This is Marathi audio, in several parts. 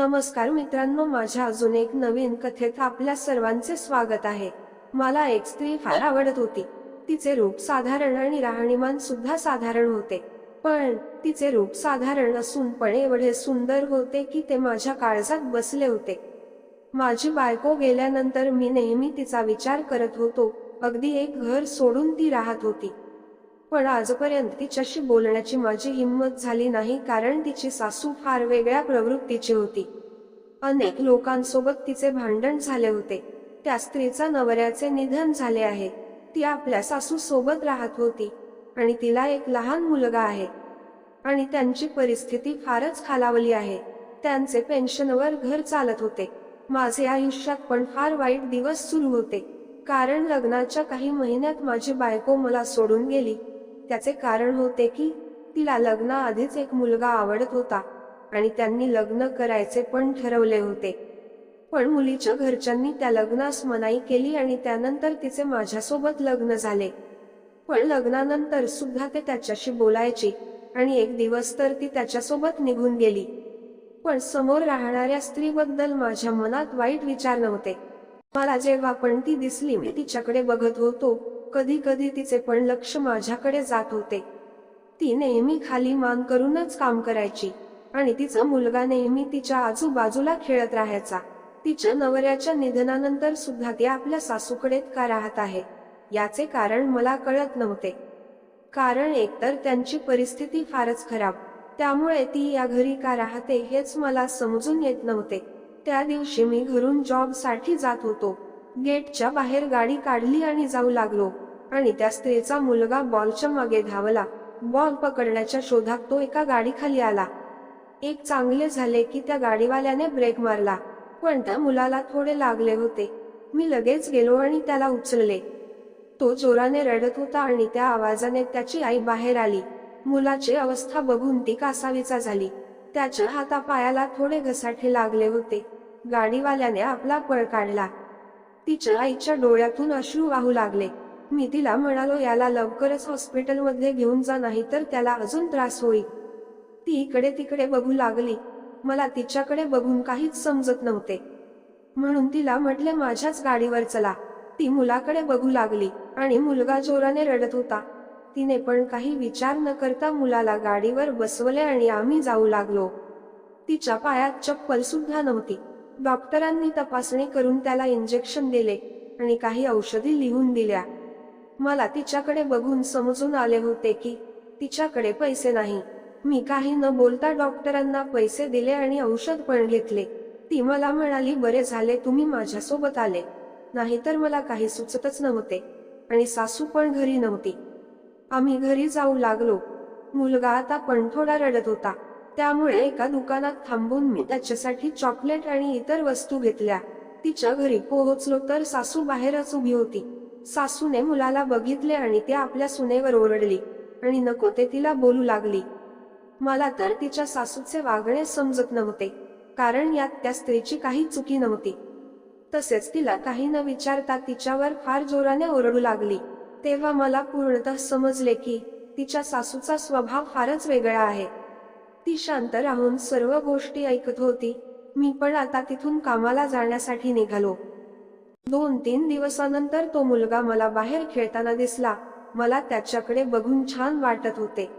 नमस्कार मित्रांनो माझ्या अजून एक नवीन कथेत आपल्या सर्वांचे स्वागत आहे. मला एक स्त्री फार आवडत होती. तिचे रूप साधारण आणि राहणीमान सुद्धा साधारण होते. पण तिचे रूप साधारण असून पण एवढे सुंदर होते की ते माझ्या काळजात बसले होते. माझी बायको गेल्यानंतर मी नेहमी तिचा विचार करत होतो. अगदी एक घर सोडून ती राहत होती. पण आजपर्यंत तिच्याशी बोलण्याची माझी हिंमत झाली नाही कारण तिची सासू फार वेगळ्या प्रवृत्तीची होती. अनेक लोकांसोबत तिचे भांडण झाले होते. त्या स्त्रीचा नवऱ्याचे निधन झाले आहे. ती आपल्या सासू सोबत राहत होती आणि तिला एक लहान मुलगा आहे. आणि त्यांची परिस्थिती फारच खालावली आहे. त्यांचे पेन्शनवर घर चालत होते. माझे आयुष्यात पण फार वाईट दिवस सुरू होते. कारण लग्नाच्या काही महिन्यात माझी बायको मला सोडून गेली. त्याचे कारण होते की तिला लग्नाआधीच एक मुलगा आवडत होता आणि त्यांनी लग्न करायचे पण ठरवले होते. पण मुलीच्या घरच्यांनी त्या लग्नास मनाई केली आणि त्यानंतर तिचे माझ्यासोबत लग्न झाले. पण लग्नानंतर सुद्धा ते त्याच्याशी बोलायची आणि एक दिवस तर ती त्याच्यासोबत निघून गेली. पण समोर राहणाऱ्या स्त्रीबद्दल माझ्या मनात वाईट विचार नव्हते. मला जेव्हा पण ती दिसली मी तिच्याकडे बघत होतो कधी कधी तिचे पण लक्ष माझ्याकडे जात होते. ती नेहमी खाली मान करूनच काम करायची आणि तिचा मुलगा नेहमी तिच्या आजूबाजूला खेळत राहायचा. तिच्या नवऱ्याच्या निधनानंतर सुद्धा ती आपल्या सासूकडे का राहत आहे? याचे कारण मला कळत नव्हते. कारण एकतर त्यांची परिस्थिती फारच खराब त्यामुळे ती या घरी का राहते हेच मला समजून येत नव्हते. त्या दिवशी मी घरून जॉबसाठी जात होतो. गेटच्या बाहेर गाडी काढली आणि जाऊ लागलो. आणि त्या स्त्रीचा मुलगा बॉलच्या मागे धावला. बॉल पकडण्याच्या शोधात तो एका गाडीखाली आला. एक चांगले झाले की त्या गाडीवाल्याने ब्रेक मारला. पण त्या मुलाला थोडे लागले होते. मी लगेच गेलो आणि त्याला उचलले. तो जोराने रडत होता आणि त्या आवाजाने त्याची आई बाहेर आली. मुलाची अवस्था बघून ती कासावीचा झाली. त्याच्या हातापायाला थोडे घसाठे लागले होते. गाडीवाल्याने आपला पळ काढला. तिच्या आईच्या डोळ्यातून अश्रू वाहू लागले. मी तिला म्हणालो याला लवकरच हॉस्पिटलमध्ये घेऊन जा नाही तर त्याला अजून त्रास होईल. ती इकडे तिकडे बघू लागली. मला तिच्याकडे बघून काहीच समजत नव्हते. म्हणून तिला म्हटले माझ्याच गाडीवर चला. ती मुलाकडे बघू लागली आणि मुलगा जोराने रडत होता. तिने पण काही विचार न करता मुलाला गाडीवर बसवले आणि आम्ही जाऊ लागलो. तिच्या पायात चप्पल सुद्धा नव्हती. डॉक्टरांनी तपासणी करून त्याला इंजेक्शन दिले आणि काही औषधी लिहून दिल्या. मला तिच्याकडे बघून समजून आले होते की तिच्याकडे पैसे नाही. मी काही न बोलता डॉक्टरांना पैसे दिले आणि औषध पण घेतले. ती मला म्हणाली बरे झाले तुम्ही माझ्यासोबत आले. नाहीतर मला काही सुचतच नव्हते आणि सासू पण घरी नव्हती. आम्ही घरी जाऊ लागलो. मुलगा आता पण थोडा रडत होता. त्यामुळे एका दुकानात थांबून मी त्याच्यासाठी चॉकलेट आणि इतर वस्तू घेतल्या. तिच्या घरी पोहोचलो तर सासू बाहेरच उभी होती. सासूने मुलाला बघितले आणि ती आपल्या सुनेवर ओरडली आणि नको ते तिला बोलू लागली. मला तर तिच्या सासूचे वागणे समजत नव्हते कारण यात त्या स्त्रीची काही चुकी नव्हती. तसेच तिला काही न विचारता तिच्यावर फार जोराने ओरडू लागली. तेव्हा मला पूर्णतः समजले की तिच्या सासूचा स्वभाव फारच वेगळा आहे. ती शांत राहून सर्व गोष्टी ऐकत होती. मी पण आता तिथून कामाला जाण्यासाठी निघालो. दोन तीन दिवसानंतर तो मुलगा मला बाहेर खेळताना दिसला. मला त्याच्याकडे बघून छान वाटत होते.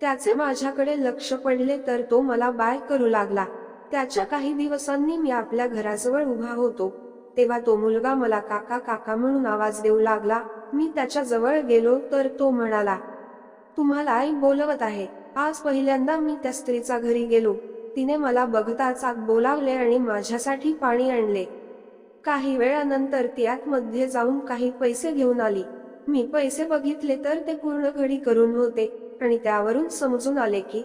त्याचे माझ्याकडे लक्ष पडले तर तो मला बाय करू लागला. त्याच्या काही दिवसांनी मी आपल्या घराजवळ उभा होतो. तेव्हा तो मुलगा मला काका काका म्हणून आवाज देऊ लागला. मी त्याच्याजवळ गेलो तर तो म्हणाला तुम्हाला आई बोलवत आहे. आज पहिल्यांदा मी त्या स्त्रीचा घरी गेलो. तिने मला बघताच आग बोलावले आणि माझ्यासाठी पाणी आणले. काही वेळानंतर ती आतमध्ये जाऊन काही पैसे घेऊन आली. मी पैसे बघितले तर ते पूर्ण घडी करून होते आणि त्यावरून समजून आले की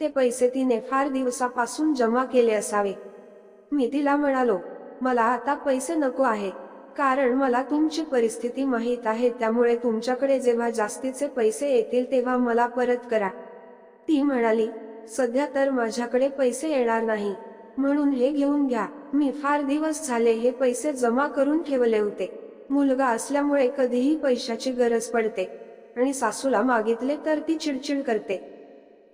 ते पैसे तिने फार दिवसापासून जमा केले असावे. मी तिला म्हणालो मला आता पैसे नको आहे कारण मला तुमची परिस्थिती माहीत आहे त्यामुळे तुमच्याकडे जेव्हा जास्तीचे पैसे येतील तेव्हा मला परत करा. ती म्हणाली सध्या तर माझ्याकडे पैसे येणार नाही. म्हणून हे घेऊन घ्या. मी फार दिवस झाले हे पैसे जमा करून ठेवले होते. मुलगा असल्यामुळे कधीही पैशाची गरज पडते. आणि सासूला मागितले तर ती चिडचिड करते.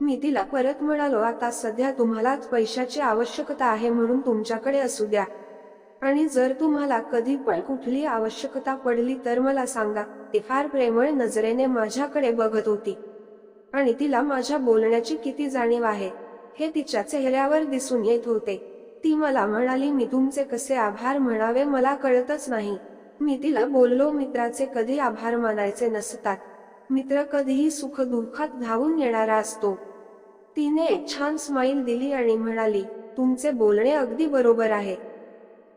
मी तिला परत म्हणालो आता सध्या तुम्हालाच पैशाची आवश्यकता आहे म्हणून तुमच्याकडे असू द्या. आणि जर तुम्हाला कधी पण कुठली आवश्यकता पडली तर मला सांगा. ती फार प्रेमळ नजरेने माझ्याकडे बघत होती. आणि तिला माझ्या बोलण्याची किती जाणीव आहे हे तिच्या चेहऱ्यावर दिसून येत होते. ती मला म्हणाली मी तुमचे कसे आभार म्हणावे मला कळतच नाही. मी तिला बोललो मित्राचे कधी आभार मानायचे नसतात. मित्र कधीही सुख दुःखात धावून येणारा असतो. तिने एक छान स्माईल दिली आणि म्हणाली तुमचे बोलणे अगदी बरोबर आहे.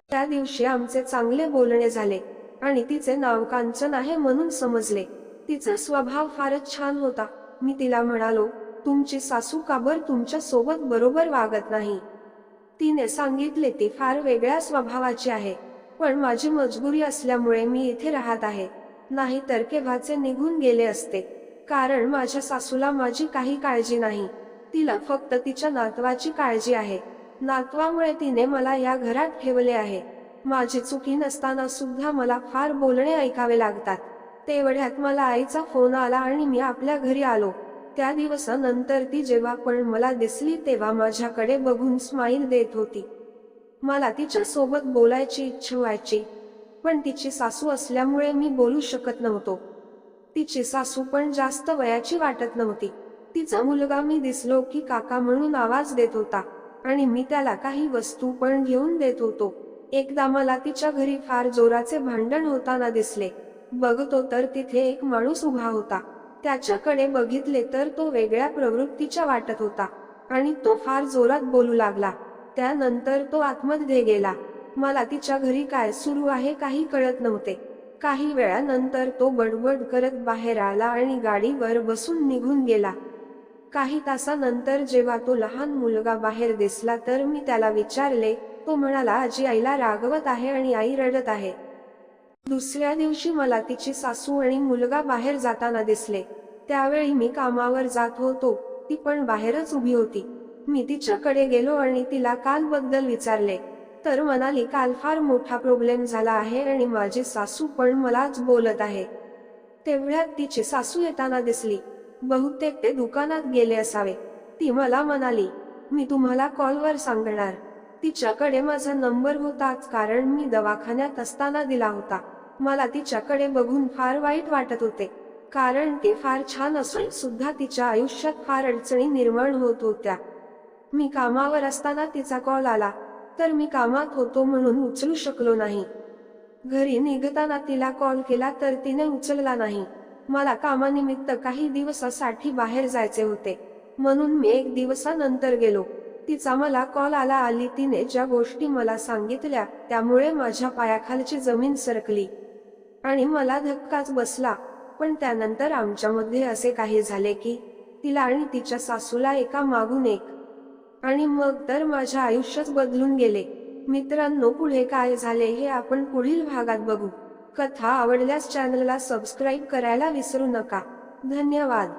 त्या दिवशी आमचे चांगले बोलणे झाले आणि तिचे नाव कांचन आहे म्हणून समजले. तिचा स्वभाव फारच छान होता. मी तिला म्हणालो तुमची सासू काबर तुमच्यासोबत बरोबर वागत नाही? तिने सांगितले ती फार वेगळ्या स्वभावाची आहे पण माझी मजबुरी असल्यामुळे मी इथे राहत आहे. नाही तर केव्हाचे निघून गेले असते. कारण माझ्या सासूला माझी काही काळजी नाही. तिला फक्त तिच्या नातवाची काळजी आहे. नातवामुळे तिने मला या घरात ठेवले आहे. माझी चुकी नसताना सुद्धा मला फार बोलणे ऐकावे लागतात. तेवढ्यात मला आईचा फोन आला आणि मी आपल्या घरी आलो. त्या दिवसानंतर ती जेव्हा पण मला दिसली तेव्हा माझ्याकडे बघून स्माईल देत होती. मला तिच्या सोबत बोलायची इच्छा व्हायची पण तिची सासू असल्यामुळे मी बोलू शकत नव्हतो. तिची सासू पण जास्त वयाची वाटत नव्हती. तिचा मुलगा मी दिसलो की काका म्हणून आवाज देत होता आणि मी त्याला काही वस्तू पण घेऊन देत होतो. एकदा मला तिच्या घरी फार जोराचे भांडण होताना दिसले. बघतो तर तिथे एक माणूस उभा होता. त्याच्याकडे बघितले तर तो वेगळ्या प्रवृत्तीच्या वाटत होता आणि तो फार जोरात बोलू लागला. त्यानंतर तो आतमध्ये गेला. मला तिच्या घरी काय सुरू आहे काही कळत नव्हते. काही वेळानंतर तो बडबड करत बाहेर आला आणि गाडीवर बसून निघून गेला. काही तासानंतर जेव्हा तो लहान मुलगा बाहेर दिसला तर मी त्याला विचारले. तो म्हणाला आजी आईला रागवत आहे आणि आई रडत आहे. दुसऱ्या दिवशी मला तिची सासू आणि मुलगा बाहेर जाताना दिसले. त्यावेळी मी कामावर जात होतो ती पण बाहेरच उभी होती. मी तिच्याकडे गेलो आणि तिला काल बद्दल विचारले. तर म्हणाली काल फार मोठा प्रॉब्लेम झाला आहे आणि माझी सासू पण मलाच बोलत आहे. तेवढ्यात तिची सासू येताना दिसली. बहुतेक ते दुकानात गेले असावे. ती मला म्हणाली मी तुम्हाला कॉलवर सांगणार. तिच्याकडे माझा नंबर होताच कारण मी दवाखान्यात असताना दिला होता. मला तिच्याकडे बघून फार वाईट वाटत होते. कारण ती फार छान असून सुद्धा तिच्या आयुष्यात फार अडचणी निर्माण होत होत्या. मी कामावर असताना तिचा कॉल आला तर मी कामात होतो म्हणून उचलू शकलो नाही. घरी निघताना तिला कॉल केला तर तिने उचलला नाही. मला कामानिमित्त काही दिवसासाठी बाहेर जायचे होते. म्हणून मी एक दिवसानंतर गेलो. तिचा मला कॉल आला आली तिने ज्या गोष्टी मला सांगितल्या त्यामुळे माझ्या पायाखालची जमीन सरकली. आणि मला धक्काच बसला. पण त्यानंतर आमच्यामध्ये असे काही झाले की तिला आणि तिच्या सासूला एका मागून एक. आणि मग तर माझ्या आयुष्यच बदलून गेले. मित्रांनो पुढे काय झाले हे आपण पुढील भागात बघू. कथा आवडल्यास चॅनलला सबस्क्राईब करायला विसरू नका. धन्यवाद.